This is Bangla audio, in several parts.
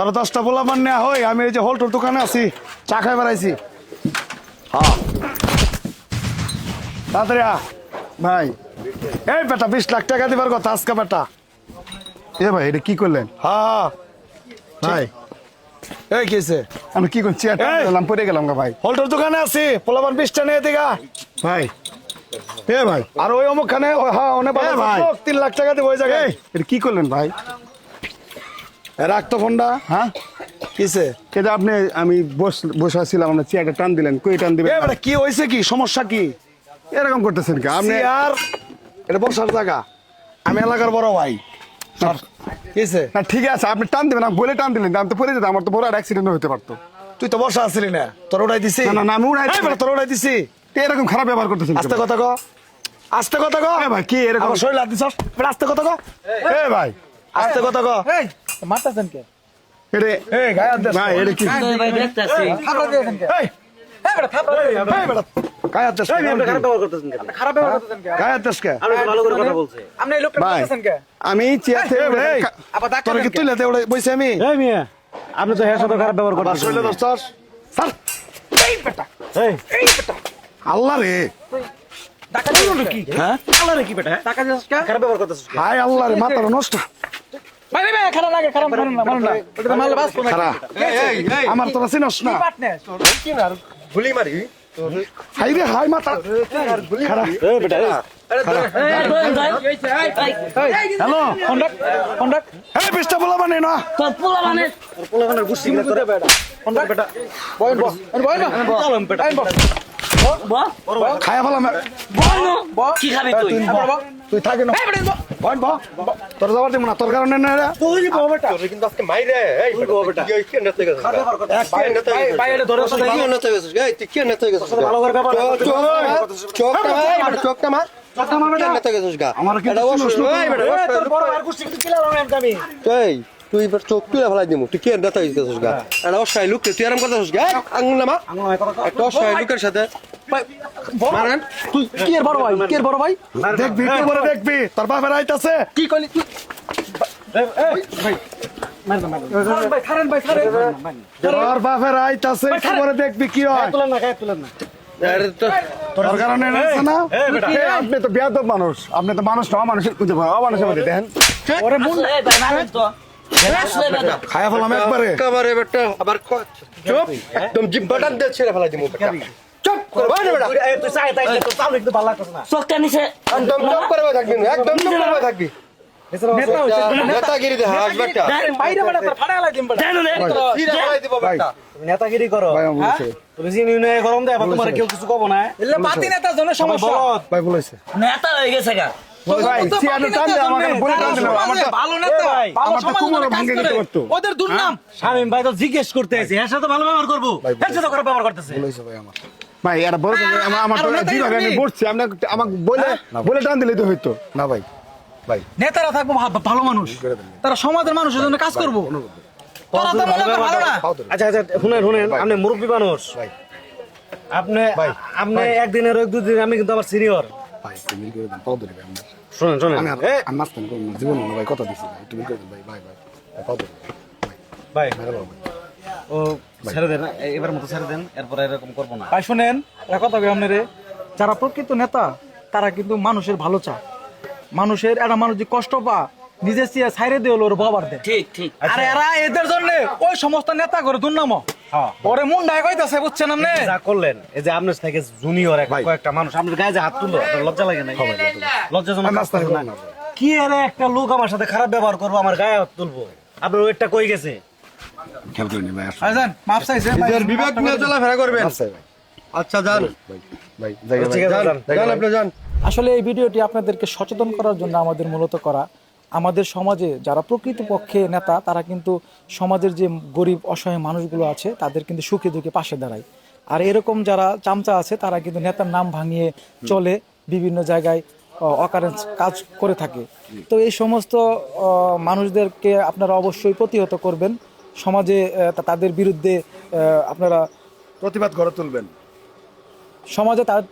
তোর দশটা পোলা মান নেওয়া হয়। আমি এই যে হোলটোর দোকানে আছি চা খাই বেড়াইছি। হ্যাঁ তাড়াতাড়ি। ভাই এই বেটা বিশ লাখ টাকা দিবার কথা আজকে বেটা। এ ভাই এটা কি করলেন? হ্যাঁ ভাই। এই কিসে আমি কি করছি! গেলাম পড়ে গেলাম গা ভাই। হোলটোর দোকানে আছি পোলাবান বিশটা নিয়ে দিগা। ভাই। এ ভাই। আর ওই অমুকখানে হ্যাঁ অনেক ভাই। তিন লাখ টাকা দিব ওই জায়গায়। এটা কি করলেন ভাই? এ, রাখ ফোনটা হ্যাঁ? কিসে? এটা আপনি আমি বস বসে ছিলাম আপনার চেয়ারটা টান দিলেন। কই টান দিবেন? এ বেটা কি হয়েছে কি? সমস্যা কি? এরকম করতেছেন কি আপনি আর এটা বসার জায়গা। আমি এলাকার বড় ভাই। কিসে? না ঠিক আছে আপনি টান দিবেন আমি বলে টান দিলেন আমি তো পড়ে যেতাম আমার তো বড় অ্যাক্সিডেন্ট হতে পারতো। তুই তো বসা আসলি না তোর ওটাই দিছি? না, না, আমি উড়াই দিছি। তোর ওটাই দিছি। এরকম খারাপ ব্যবহার করতেছেন আস্তে কথা ক। আস্তে কথা ক। এ ভাই কি এরকম? শরীর হাত দিছস আস্তে কথা ক। এ ভাই। আস্তে কথা ক। এই মারতেছেন কে? এটা এই গায়ে দিস। ভাই এটা কি? ভাই দেখতেছি। থাপড়া দিয়েছেন কে? এই। এই বেটা থাপড়া এই বেটা। গায়ে হাত দিস কে? খারাপ ব্যবহার করতেছেন কে? গায়ে দিস কে? ভালো করে কথা বলছে। আপনি এই লোকটা ভাই মারতেছেন কে? আমি চেয়ার থেকে আবার তোর ডাক্তার কি তুইলে ওটা বইছি আমি? এই মিয়া। আপনি তো এর সাথে খারাপ ব্যবহার করতেছেন। শরীরে ধরছস স্যার। এই বেটা। এই। এই বেটা। আল্লাহ রে। টাকা দিয়েছেন কি? হ্যাঁ? আল্লাহ রে কি বেটা? হ্যাঁ? টাকা দিয়েছেন কে? খারাপ ব্যবহার করতেছিস হাই আল্লাহ রে মাথার নষ্ট। ভাই ভাই ভাই খারাপ লাগে খারাপ মারুন না মারুন না ওটা তো মারলে বাস কোনা খারা আমার তোরা চিনস না পার্টনার গুলি মারি হাই রে হাই মাথা খারা এই বেটা হ্যালো কন্ডাক্ট কন্ডাক্ট এই বিশটা বলা মানে না তোর পোলা মানে পোলাখানের গুষ্টি গিলা তোরে বেটা কন্ডাক্ট বেটা বয় বয় বয় না চলম বেটা এই বয় বল খায়া ফেলাম বল কি খাবি তুই তুই থাকে না ব তোর যাবার দিব না তোর কারণে না রে তুই বল বেটা। তোর কিন্তু আজকে মাইরে এই বেটা। কি কি নেতে গেছিস খারাপ ব্যবহার করতেছিস ভাই ভাই এটা ধরে তোর কি নেতে গেছিস এই তুই কি নেতে গেছিস ভালো করে ব্যবহার চোখটা মার চোখটা মার। কথা মারবে না নেতে গা? আমার কি এটা অসুস্থ। এই বেটা তোর বড় আর গুষ্টি কিন্তু কিলা আমি এই তুই এবার চোখ তুলে ফেলাই দিমু। তুই কি গা? এটা অসহায় লোক তুই আরাম করতেছিস গা? আঙুল নামা। একটা অসহায় লোকের সাথে। মারেন। তুই কি এর বড় ভাই? কি এর বড় ভাই? দেখবি কি করে দেখবি? তোর বাপের আইতাছে কি কইলি? তুই ভাই খারেন ভাই খারেন তোর বাপের আইতাছে কি করে দেখবি কি হয়? তুলেন না তুলেন না। আরে তো তোর কারণে এনেছে না? এই বেটা। এ, আপনি তো বেয়াদব মানুষ। আপনি তো মানুষ না মানুষের খুঁজে পাওয়া মানুষের মধ্যে দেখেন। মুন আসলে বেটা খায়া ফেলাম একবারে। একেবারে আবার চুপ। একদম জিব্বাটা দিয়ে ছেড়ে ফেলাই দিমু চোখটা নিচে একদম করে থাকবি একদম করে থাকবি। নেতাগিরি করো তুমি চিনি গরম দেয় তোমার কেউ কিছু কব না পাতি সমস্যা। ভাই বলেছে। নেতা হয়ে গেছে গা। ওদের দুর্নাম। শামিম ভাই তো জিজ্ঞেস করতে আছে এর সাথে ভালো ব্যবহার করব। এর সাথে খারাপ ব্যবহার করতেছে। ভাই আমার ভাই এরা বড় আমার আমার আর জিভাবে আমি। বসছি আপনি আমাকে বলে বলে টান দিলে তো হইতো না ভাই ভাই নেতারা থাকব ভালো মানুষ তারা সমাজের মানুষের জন্য কাজ করব মনে আচ্ছা আচ্ছা শুনেন শুনেন আপনি মুরব্বী মানুষ আপনি আপনি একদিনের এক দুদিন আমি কিন্তু আমার সিনিয়র ভাই তুমি করে দেন পাও ধরে ভাই আমার শুনেন শুনেন আমি মাস্তান করব না জীবন ভাই কথা দিছি ভাই তুমি করে দেন ভাই ভাই ভাই ভাই, পাও ধরে ভাই ও ছেড়ে দেন এবার মতো ছেড়ে দেন এরপরে এরকম করব না। ভাই শুনেন একটা কথা কই আপনারে? যারা প্রকৃত নেতা তারা কিন্তু মানুষের ভালো চায়। মানুষের একটা মানুষ যে কষ্ট পা নিজের চেয়ে ছাইরে দিয়ে হলো ওর বাবার দেয়। ঠিক ঠিক। আরে এরা এদের জন্য ওই সমস্ত নেতা করে দুর্নাম। হ্যাঁ। ওরে মুন ডাই কইতাছে বুঝছেন আপনি? যা করলেন এই যে আপনার থেকে জুনিয়র এক কয়েকটা মানুষ আপনার গায়ে যে হাত তুললো লজ্জা লাগে না লজ্জাজনক কাজ কি আরে একটা লোক আমার সাথে খারাপ ব্যবহার করব আমার গায়ে হাত তুলবো? আপনার ওয়েটটা কই গেছে? খেয়াল করে ভাই আসো আরে যান মাপ চাইছে বিবেক নিয়ে চলাফেরা করবেন। আচ্ছা যান ভাই ভাই জায়গা ঠিক আছে যান। যান আপনি যান আসলে এই ভিডিওটি আপনাদেরকে সচেতন করার জন্য আমাদের মূলত করা আমাদের সমাজে যারা প্রকৃতপক্ষে নেতা তারা কিন্তু সমাজের যে গরিব অসহায় মানুষগুলো আছে তাদের কিন্তু সুখে দুঃখে পাশে দাঁড়ায়। আর এরকম যারা চামচা আছে তারা কিন্তু নেতার নাম ভাঙিয়ে চলে বিভিন্ন জায়গায় অকারেন্স কাজ করে থাকে। তো এই সমস্ত আহ, মানুষদেরকে আপনারা অবশ্যই প্রতিহত করবেন। সমাজে তাদের বিরুদ্ধে আপনারা প্রতিবাদ গড়ে তুলবেন। সমাজে তার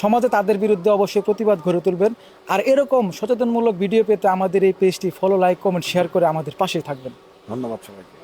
সমাজে তাদের বিরুদ্ধে অবশ্যই প্রতিবাদ গড়ে তুলবেন। আর এরকম সচেতনমূলক ভিডিও পেতে আমাদের এই পেজটি ফলো লাইক কমেন্ট শেয়ার করে আমাদের পাশেই থাকবেন। ধন্যবাদ সবাইকে।